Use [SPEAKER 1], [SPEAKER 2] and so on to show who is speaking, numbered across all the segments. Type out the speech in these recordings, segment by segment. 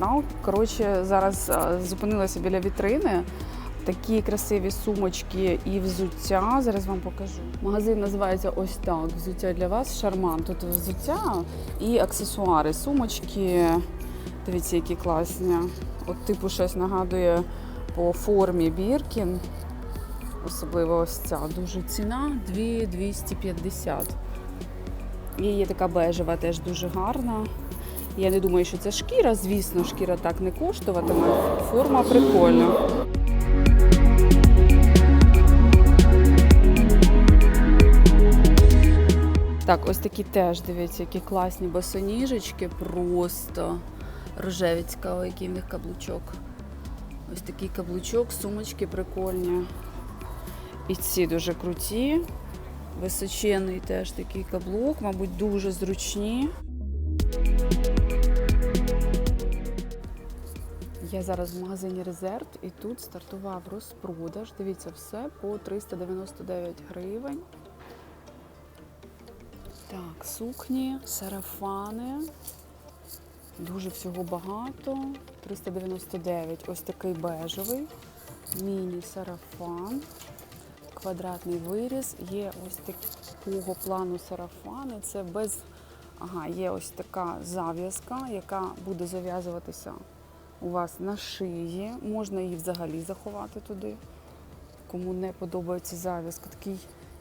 [SPEAKER 1] канал. Коротше, зараз е, зупинилася біля вітрини. Такі красиві сумочки і взуття. Зараз вам покажу. Магазин називається ось так. Взуття для вас. Шарман. Тут взуття і аксесуари. Сумочки. Дивіться, які класні. От типу щось нагадує по формі Біркін. Особливо ось ця. Дуже ціна 2250. І є така бежева, теж дуже гарна. Я не думаю, що це шкіра. Звісно, шкіра так не коштуватиме. Форма прикольна. Так, ось такі теж, дивіться, які класні босоніжечки, просто рожеві цікаво, який в них каблучок. Ось такий каблучок, сумочки прикольні. І ці дуже круті. Височений теж такий каблук, мабуть, дуже зручні. Я зараз в магазині Резерв і тут стартував розпродаж. Дивіться, все по 399 гривень. Так, сукні, сарафани. Дуже всього багато. 399. Ось такий бежевий. Міні-сарафан. Квадратний виріз. Є ось такого плану сарафани. Це без. Ага, є ось така зав'язка, яка буде зав'язуватися у вас на шиї. Можна її взагалі заховати туди. Кому не подобається зав'язка, такий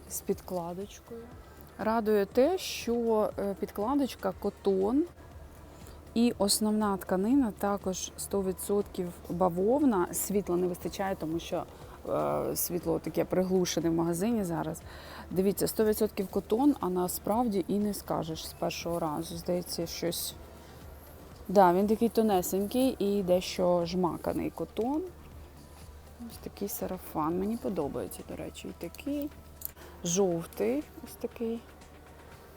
[SPEAKER 1] з підкладочкою. Радує те, що е, підкладочка котон і основна тканина також 100% бавовна. Світла не вистачає, тому що е, світло таке приглушене в магазині зараз. Дивіться, 100% котон, а насправді і не скажеш з першого разу. Здається, щось. Да, він такий тонесенький і дещо жмаканий котон. Ось такий сарафан. Мені подобається, до речі, і такий. Жовтий ось такий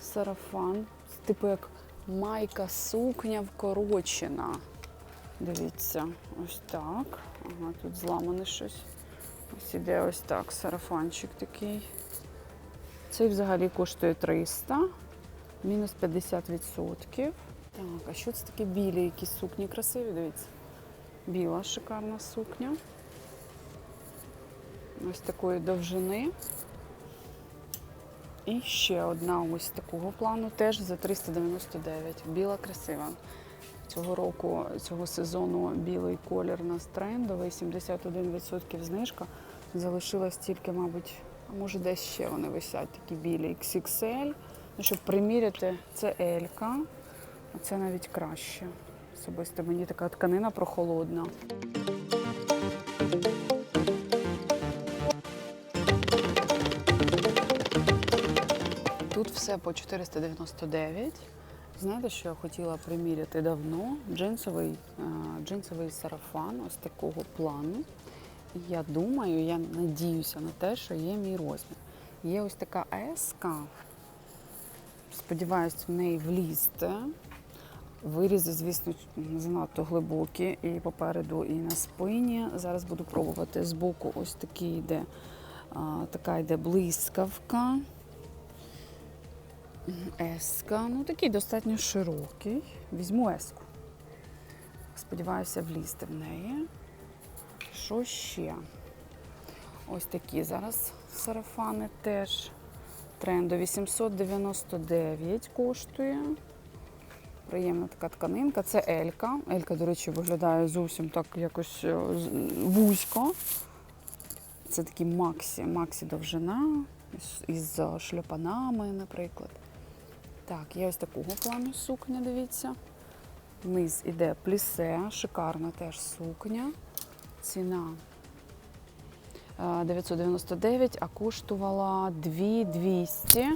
[SPEAKER 1] сарафан. Типу як майка сукня вкорочена. Дивіться, ось так. Ага, тут зламане щось. Ось іде ось так, сарафанчик такий. Цей взагалі коштує 300, мінус 50%. Так, а що це таке білі якісь сукні красиві? Дивіться. Біла шикарна сукня. Ось такої довжини. І ще одна ось такого плану, теж за 399. Біла красива. Цього року, цього сезону білий колір у нас трендовий, 71% знижка. Залишилось тільки, мабуть, а може десь ще вони висять, такі білі XXL. Ну, щоб приміряти, це Елька, це навіть краще. Особисто мені така тканина прохолодна. Тут все по 499. Знаєте, що я хотіла приміряти давно? Джинсовий, е, джинсовий сарафан ось такого плану. Я думаю, я надіюся на те, що є мій розмір. Є ось така еска. Сподіваюсь, в неї влізти. Вирізи, звісно, занадто глибокі і попереду, і на спині. Зараз буду пробувати з боку ось такий йде, така йде блискавка. Еска. Ну такий достатньо широкий. Візьму еску. Сподіваюся, влізти в неї. Що ще? Ось такі зараз сарафани теж. Трендові 799 коштує. Приємна така тканинка. Це Елька. Елька, до речі, виглядає зовсім так якось е, вузько. Це такі Максі, Максі довжина із- е, шльопанами, наприклад. Так, є ось такого плану сукня, дивіться. Вниз іде плісе, шикарна теж сукня. Ціна е, 999, а коштувала 2200.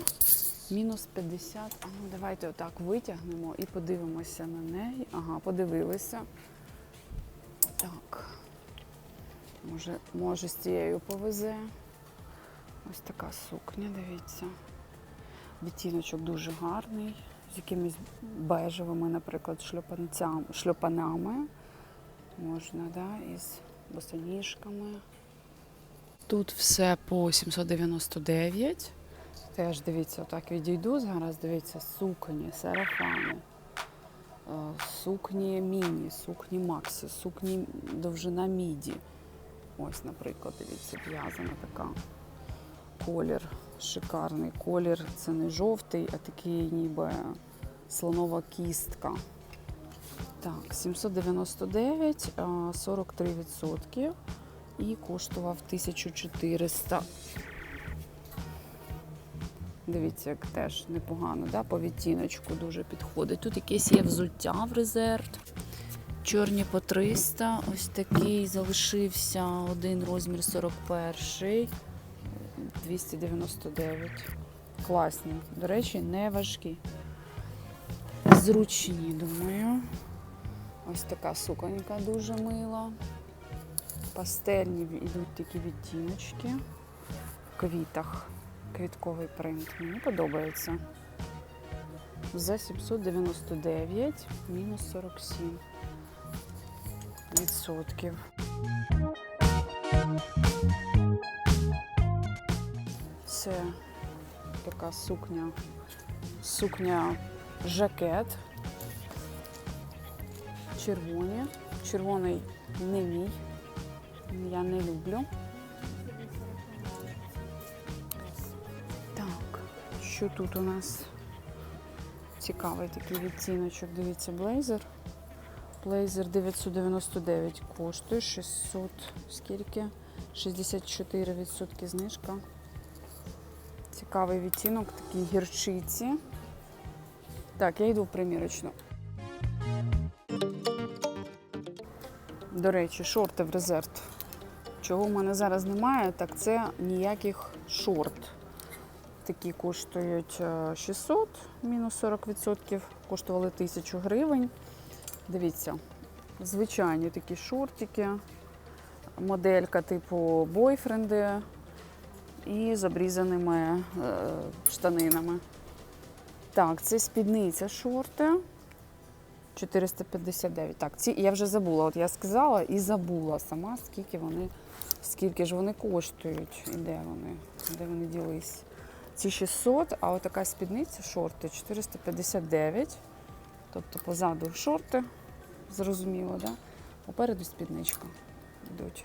[SPEAKER 1] Мінус 50. А ну, давайте отак витягнемо і подивимося на неї. Ага, подивилися. Так. Може, може з цією повезе. Ось така сукня, дивіться. Відтіночок дуже гарний, з якимись бежевими, наприклад, шльопанцям, шльопанами. Можна, да, із босоніжками. Тут все по 799. Теж дивіться, отак відійду зараз. Дивіться, сукні, сарафани. сукні міні, сукні максі, сукні довжина міді. Ось, наприклад, дивіться, в'язана така колір, шикарний колір. Це не жовтий, а такий ніби слонова кістка. Так, 799, 43% і коштував 1400. Дивіться, як теж непогано, да? по відтіночку дуже підходить. Тут якесь є взуття в резерв. Чорні по 300. Ось такий залишився один розмір 41, 299. Класні. До речі, не важкі. Зручні, думаю. Ось така суконька дуже мила. Пастельні йдуть такі відтіночки в квітах. Квітковий принт. Мені подобається. За 799 мінус 47 відсотків. Це така сукня. Сукня жакет. Червоні. Червоний не мій. Я не люблю. Що тут у нас? Цікавий такий відтіночок. Дивіться, блейзер. Блейзер 999 коштує 600, скільки? 64% знижка. Цікавий відтінок, такий гірчиці. Так, я йду в примірочну. До речі, шорти в резерв. Чого в мене зараз немає, так це ніяких шорт. Такі коштують е, 600, мінус 40%, коштували 1000 гривень. Дивіться, звичайні такі шортики, моделька типу бойфренди і з обрізаними е, штанинами. Так, це спідниця шорти. 459. Так, ці я вже забула. От я сказала і забула сама, скільки вони, скільки ж вони коштують і де вони, де вони ділись. Ці 600, а от така спідниця шорти 459. Тобто позаду шорти, зрозуміло, да? попереду спідничка йдуть.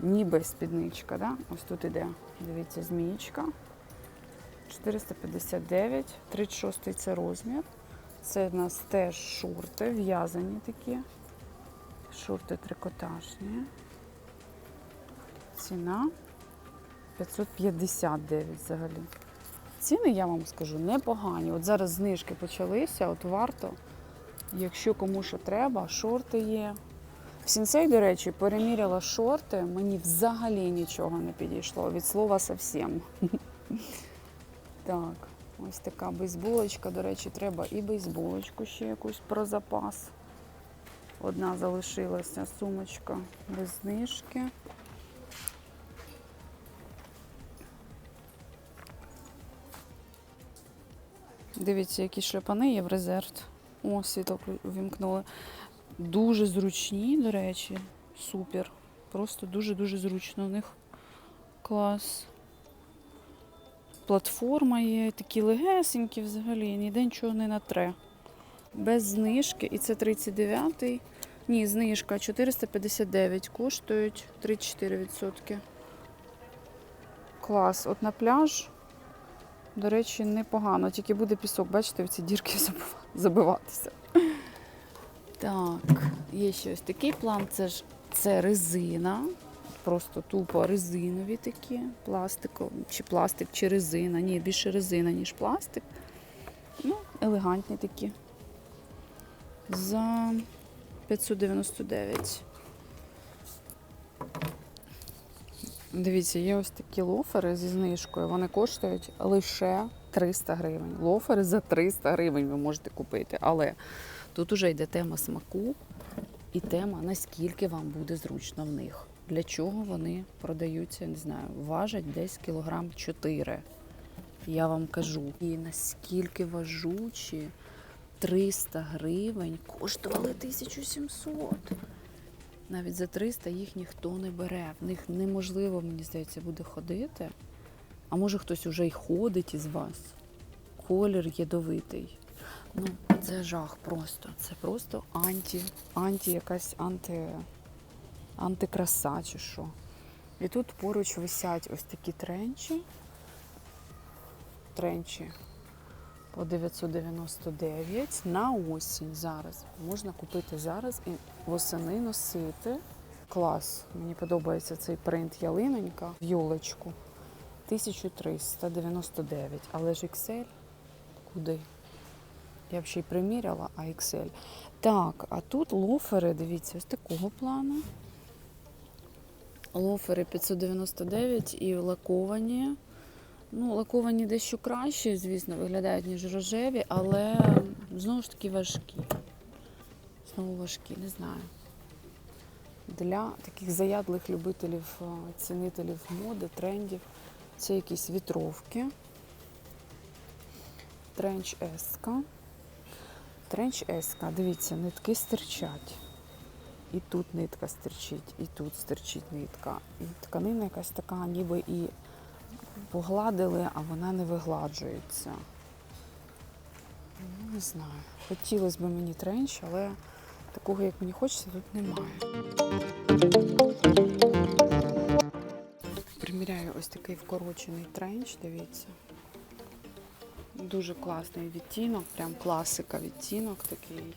[SPEAKER 1] Ніби спідничка, да? ось тут іде. Дивіться, змієчка. 459, 36 це розмір. Це в нас теж шорти, в'язані такі. Шорти трикотажні. Ціна 559 взагалі. Ціни, я вам скажу, непогані. От зараз знижки почалися, от варто, якщо кому що треба, шорти є. В сінсей, до речі, переміряла шорти, мені взагалі нічого не підійшло. Від слова совсем. Так, ось така бейсболочка. До речі, треба і бейсболочку ще якусь про запас. Одна залишилася сумочка без знижки. Дивіться, які шлепани є в резерв. О, світло увімкнули. Дуже зручні, до речі. Супер. Просто дуже-дуже зручно у них. Клас. Платформа є, такі легесенькі взагалі, ніде нічого не натре. Без знижки. І це 39-й. Ні, знижка 459 коштують 34%. Клас. От на пляж, до речі, непогано. Тільки буде пісок, бачите, в ці дірки забиватися. Так, є ще ось такий план. Це ж це резина. Просто тупо резинові такі, пластикові, чи пластик, чи резина. Ні, більше резина, ніж пластик. Ну, елегантні такі. За 599. Дивіться, є ось такі лофери зі знижкою. Вони коштують лише 300 гривень. Лофери за 300 гривень ви можете купити. Але тут уже йде тема смаку і тема, наскільки вам буде зручно в них. Для чого вони продаються, не знаю, важать десь кілограм 4. Я вам кажу. І наскільки важучі 300 гривень коштували 1700. Навіть за 300 їх ніхто не бере. В них неможливо, мені здається, буде ходити. А може хтось уже й ходить із вас. Колір ядовитий. Ну, це жах просто. Це просто анті, анті якась анти, антикраса чи що. І тут поруч висять ось такі тренчі. Тренчі по 999 на осінь зараз. Можна купити зараз і восени носити. Клас. Мені подобається цей принт ялинонька в йолочку. 1399. Але ж XL куди? Я б ще й приміряла, а XL. Так, а тут лофери, дивіться, ось такого плану. Лофери 599 і лаковані. Ну, лаковані дещо краще, звісно, виглядають, ніж рожеві, але знову ж таки важкі. Знову важкі, не знаю. Для таких заядлих любителів, е, цінителів моди, трендів. Це якісь вітровки. Тренч еска. Тренч еска. Дивіться, нитки стирчать. І тут нитка стирчить, і тут стирчить нитка. І тканина якась така, ніби і погладили, а вона не вигладжується. Ну, Не знаю. Хотілося б мені тренч, але такого, як мені хочеться, тут немає. Приміряю ось такий вкорочений тренч, дивіться. Дуже класний відтінок, прям класика відтінок, такий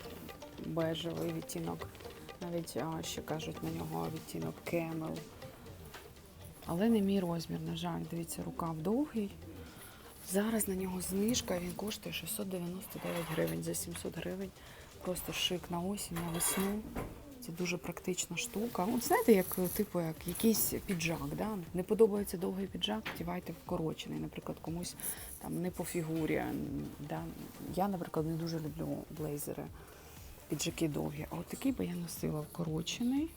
[SPEAKER 1] бежевий відтінок. Навіть ще кажуть на нього відтінок кемел. Але не мій розмір, на жаль, дивіться, рукав довгий. Зараз на нього знижка, він коштує 699 гривень за 700 гривень. Просто шик на осінь, на весну. Це дуже практична штука. От знаєте, як типу як якийсь піджак. Да? Не подобається довгий піджак, вдівайте вкорочений. Наприклад, комусь там не по фігурі. Да? Я, наприклад, не дуже люблю блейзери, піджаки довгі. А от такий би я носила вкорочений.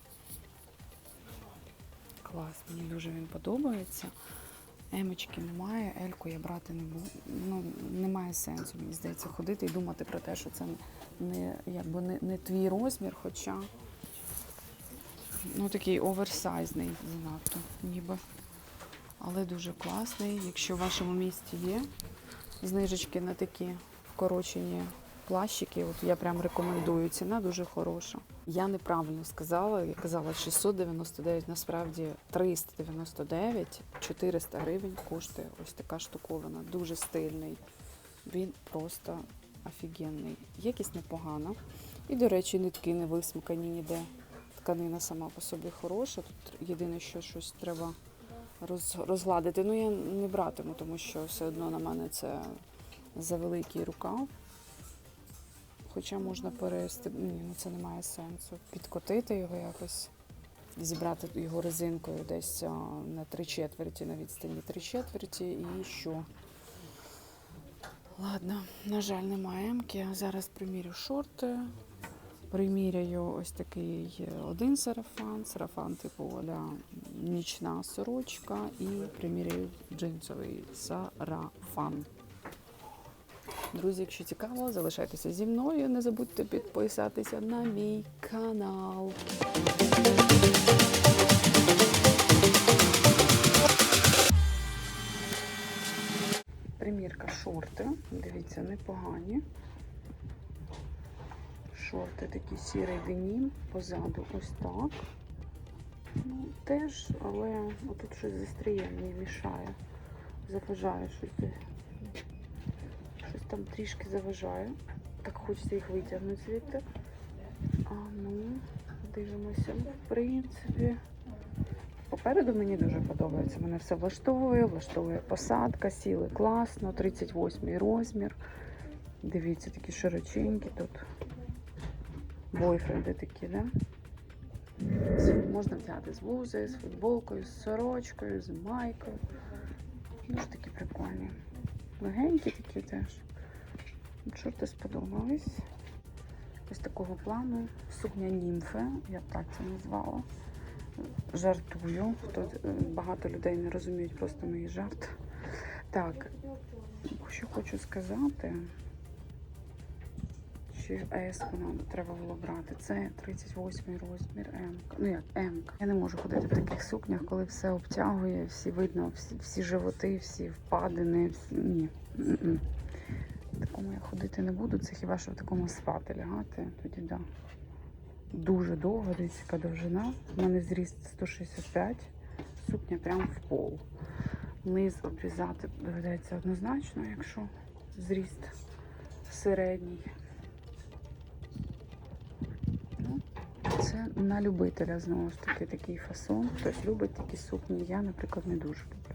[SPEAKER 1] Клас, мені дуже він подобається. Емочки немає, ельку я брати не буду. Ну, немає сенсу, мені здається, ходити і думати про те, що це не, якби не, не твій розмір, хоча ну, такий оверсайзний занадто, ніби. Але дуже класний. Якщо в вашому місті є знижечки на такі вкорочені плащики, от я прям рекомендую. Ціна дуже хороша. Я неправильно сказала, я казала 699, насправді 399, 400 гривень коштує ось така штуковина. Дуже стильний. Він просто офігенний. Якість непогана. І, до речі, нитки не висмикані ніде. Тканина сама по собі хороша. Тут єдине, що щось треба роз- розгладити. Ну, я не братиму, тому що все одно на мене це завеликий рукав. Хоча можна перести, ні, ну це не має сенсу. Підкотити його якось, зібрати його резинкою десь на три четверті, на відстані три четверті і що. Ладно, на жаль, немає емки. Зараз примірю шорти. Приміряю ось такий е, один сарафан, сарафан типу ля нічна сорочка і приміряю джинсовий сарафан. Друзі, якщо цікаво, залишайтеся зі мною. Не забудьте підписатися на мій канал. Примірка шорти. Дивіться, непогані. Шорти такі сірий денім, позаду ось так. Ну, теж, але отут щось застріє, мені мішає. Заважає щось. Там трішки заважає. Так хочеться їх витягнути звідти. А ну, дивимося. В принципі. Попереду мені дуже подобається. Мене все влаштовує, влаштовує посадка, сіли класно, 38 розмір. Дивіться, такі широченькі тут. Бойфренди такі, да? Можна взяти з блузою, з футболкою, з сорочкою, з майкою. Дуже такі прикольні. Легенькі такі теж. Шорти сподобались. Ось такого плану. Сукня німфи, я б так це назвала. Жартую. Хто, е, багато людей не розуміють просто мої жарти. Так, що хочу сказати, чи еску нам треба було брати. Це 38 розмір М. Ну як М. Я не можу ходити в таких сукнях, коли все обтягує, всі видно, всі, всі животи, всі впадини. Всі... Ні. Такому я ходити не буду. Це хіба що в такому асфальті лягати, тоді да. Дуже довго, дивіться, яка довжина. У мене зріст 165, сукня прямо в пол. Низ обрізати доведеться однозначно, якщо зріст середній. Ну, це на любителя знову ж таки такий фасон. Хтось любить такі сукні. Я, наприклад, не дуже люблю.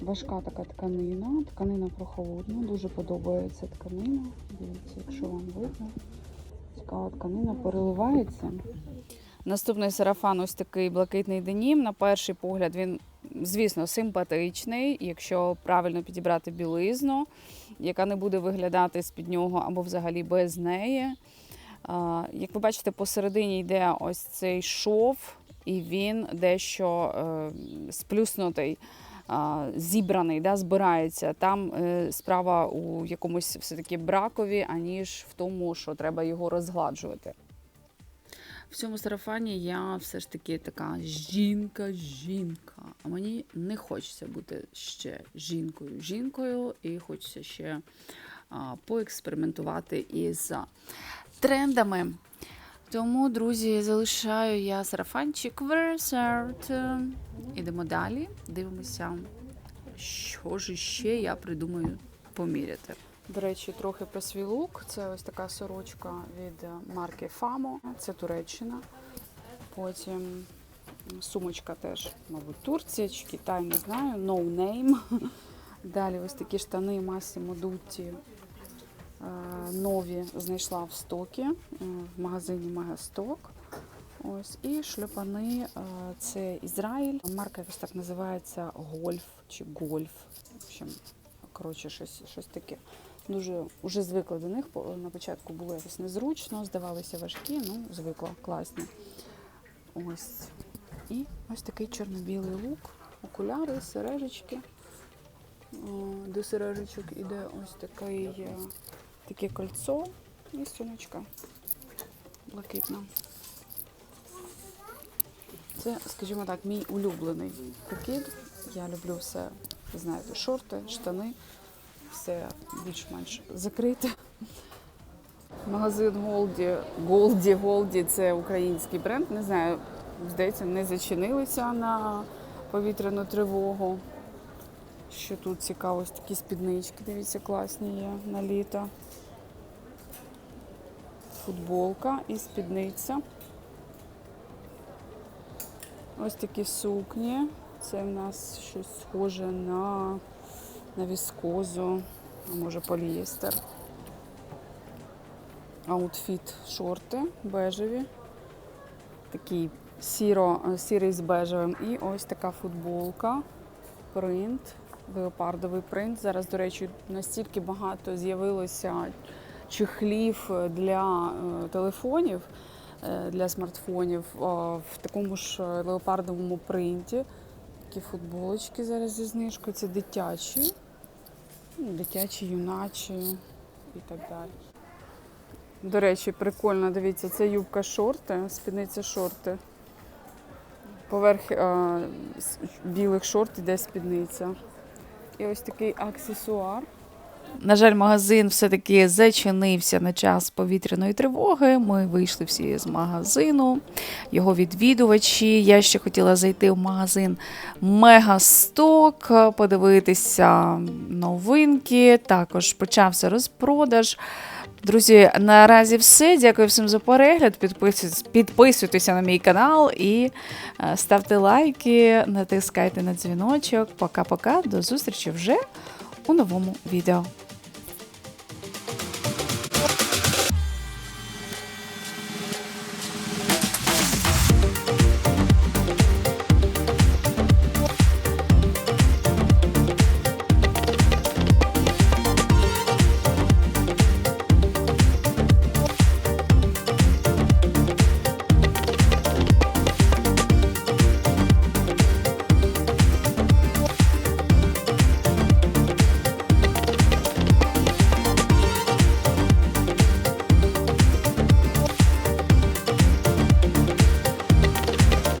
[SPEAKER 1] Важка така тканина, тканина прохолодна, дуже подобається тканина. Дивіться, якщо вам видно. Цікава тканина переливається. Наступний сарафан ось такий блакитний денім. На перший погляд він, звісно, симпатичний, якщо правильно підібрати білизну, яка не буде виглядати з-під нього або взагалі без неї. Як ви бачите, посередині йде ось цей шов, і він дещо е, сплюснутий, зібраний, да, збирається. Там е, справа у якомусь все-таки бракові, аніж в тому, що треба його розгладжувати. В цьому сарафані я все ж таки така жінка-жінка. А мені не хочеться бути ще жінкою жінкою, і хочеться ще поекспериментувати із трендами. Тому, друзі, залишаю я сарафанчик Версерт. Ідемо далі, дивимося, що ж ще я придумаю поміряти. До речі, трохи про свій лук. Це ось така сорочка від марки Famo. Це Туреччина. Потім сумочка теж, мабуть, Турція чи Китай, не знаю. No name. Далі ось такі штани Dutti е, нові знайшла в стокі е, в магазині Мегасток. Ось і шльопани е, це Ізраїль. Марка якось так називається Гольф чи Гольф. В общем, коротше, щось, щось таке. Дуже вже звикла до них. На початку було якось незручно, здавалися важкі, ну звикла, класні. Ось. І ось такий чорно-білий лук, окуляри, сережечки. До сережечок іде ось такий, е, таке кольцо і сумочка блакитна. Це, скажімо так, мій улюблений прикид. Я люблю все, знаєте, шорти, штани, все більш-менш закрите. Магазин Голді, Голді, Голді це український бренд. Не знаю, здається, не зачинилися на повітряну тривогу. Що тут цікаво, такі спіднички, дивіться, класні є на літо. Футболка і спідниця. Ось такі сукні. Це в нас щось схоже на, на віскозу, а може полієстер. Аутфіт шорти бежеві. Такий сіро, сірий з бежевим. І ось така футболка. Принт, леопардовий принт. Зараз, до речі, настільки багато з'явилося чехлів для е, телефонів, е, для смартфонів е, в такому ж леопардовому принті. Такі футболочки зараз зі знижкою. Це дитячі, ну, дитячі, юначі і так далі. До речі, прикольно, дивіться, це юбка шорти, спідниця шорти. Поверх е, білих шорт іде спідниця. І ось такий аксесуар.
[SPEAKER 2] На жаль, магазин все-таки зачинився на час повітряної тривоги. Ми вийшли всі з магазину, його відвідувачі. Я ще хотіла зайти в магазин Мегасток, подивитися новинки. Також почався розпродаж. Друзі, наразі все. Дякую всім за перегляд. Підписуйтеся на мій канал і е, ставте лайки, натискайте на дзвіночок. Пока-пока. До зустрічі вже у новому відео.